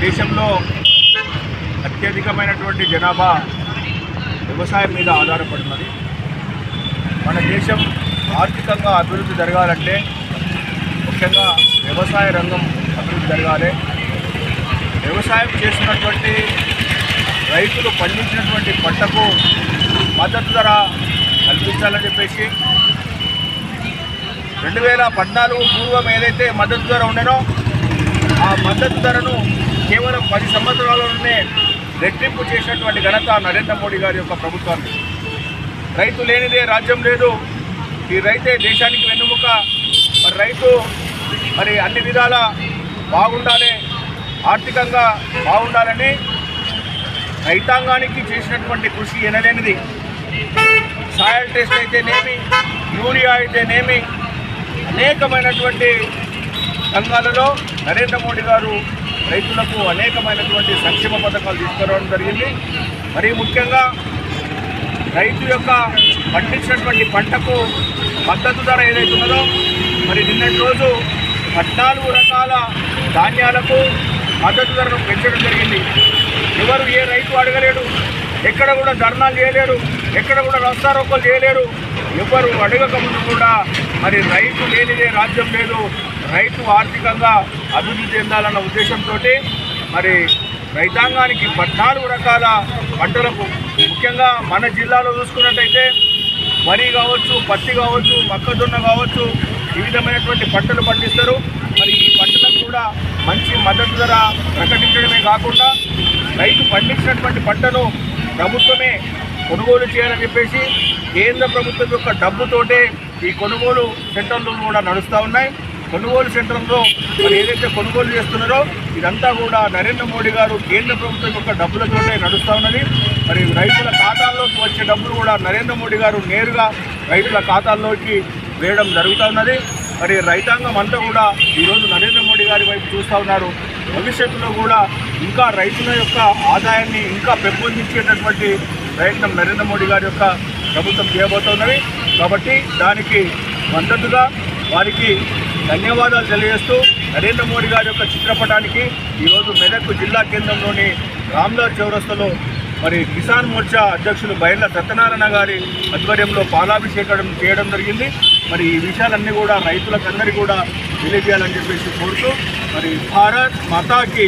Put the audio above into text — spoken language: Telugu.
దేశంలో అత్యధికమైనటువంటి జనాభా వ్యవసాయం మీద ఆధారపడినది మన దేశం ఆర్థికంగా అభివృద్ధి జరగాలంటే ముఖ్యంగా వ్యవసాయ రంగం అభివృద్ధి జరగాలి. వ్యవసాయం చేసినటువంటి రైతులు పండించినటువంటి పంటకు మద్దతు ధర కల్పించాలని చెప్పేసి రెండు వేల పద్నాలుగు పూర్వం ఏదైతే మద్దతు ధర ఉండేనో ఆ మద్దతు ధరను కేవలం పది సంవత్సరాలలోనే రెట్టింపు చేసినటువంటి ఘనత నరేంద్ర మోడీ గారి యొక్క ప్రభుత్వానికి. రైతు లేనిదే రాజ్యం లేదు. ఈ రైతే దేశానికి వెన్నుముక. మరి రైతు మరి అన్ని విధాల బాగుండాలి ఆర్థికంగా బాగుండాలని రైతాంగానికి చేసినటువంటి కృషి ఎనలేనిది. సాయల్ టెస్ట్ అయితేనేమి యూరియా అయితేనేమి అనేకమైనటువంటి రంగాలలో నరేంద్ర మోడీ గారు రైతులకు అనేకమైనటువంటి సంక్షేమ పథకాలు తీసుకురావడం జరిగింది. మరి ముఖ్యంగా రైతు యొక్క పండించినటువంటి పంటకు మద్దతు ధర ఏదైతే ఉన్నదో మరి నిన్నటి రోజు పద్నాలుగు రకాల ధాన్యాలకు మద్దతు ధరను పెంచడం జరిగింది. ఎవరు ఏ రైతు అడగలేడు ఎక్కడ కూడా ధర్నాలు చేయలేరు ఎక్కడ కూడా రస్తారోకోలు చేయలేరు. ఎవరు అడగక ముందు కూడా మరి రైతు లేనిదే రాజ్యం లేదు. రైతు ఆర్థికంగా అభివృద్ధి చెందాలన్న ఉద్దేశంతో మరి రైతాంగానికి పద్నాలుగు రకాల పంటలకు ముఖ్యంగా మన జిల్లాలో చూసుకున్నట్టయితే వరి కావచ్చు పత్తి కావచ్చు మొక్కజొన్న కావచ్చు ఈ విధమైనటువంటి పంటలు పండిస్తారు. మరి ఈ పంటలకు కూడా మంచి మద్దతు ధర ప్రకటించడమే కాకుండా రైతు పండించినటువంటి పంటను ప్రభుత్వమే కొనుగోలు చేయాలని చెప్పేసి కేంద్ర ప్రభుత్వం యొక్క డబ్బుతోటే ఈ కొనుగోలు సెంటర్లు కూడా నడుస్తూ ఉన్నాయి. కొనుగోలు సెంటర్లో మరి ఏదైతే కొనుగోలు చేస్తున్నారో ఇదంతా కూడా నరేంద్ర మోడీ గారు కేంద్ర ప్రభుత్వం యొక్క డబ్బులతోనే నడుస్తూ ఉన్నది. మరి రైతుల ఖాతాల్లోకి వచ్చే డబ్బులు కూడా నరేంద్ర మోడీ గారు నేరుగా రైతుల ఖాతాల్లోకి వేయడం జరుగుతూ ఉన్నది. మరి రైతాంగం అంతా కూడా ఈరోజు నరేంద్ర మోడీ గారి వైపు చూస్తూ ఉన్నారు. భవిష్యత్తులో కూడా ఇంకా రైతుల యొక్క ఆదాయాన్ని ఇంకా పెంపొందించేటటువంటి ప్రయత్నం నరేంద్ర మోడీ గారి యొక్క ప్రభుత్వం చేయబోతున్నది. కాబట్టి దానికి మద్దతుగా వారికి ధన్యవాదాలు తెలియజేస్తూ నరేంద్ర మోడీ గారి యొక్క చిత్రపటానికి ఈరోజు మెదక్ జిల్లా కేంద్రంలోని రామ్దాస్ చౌరస్తలో మరి కిసాన్ మోర్చా అధ్యక్షులు బైర్ల సత్యనారాయణ గారి ఆధ్వర్యంలో పాలాభిషేకం చేయడం జరిగింది. మరి ఈ విషయాలన్నీ కూడా రైతులకందరికీ కూడా తెలియజేయాలని చెప్పేసి కోరుతూ మరి భారత్ మాతాకి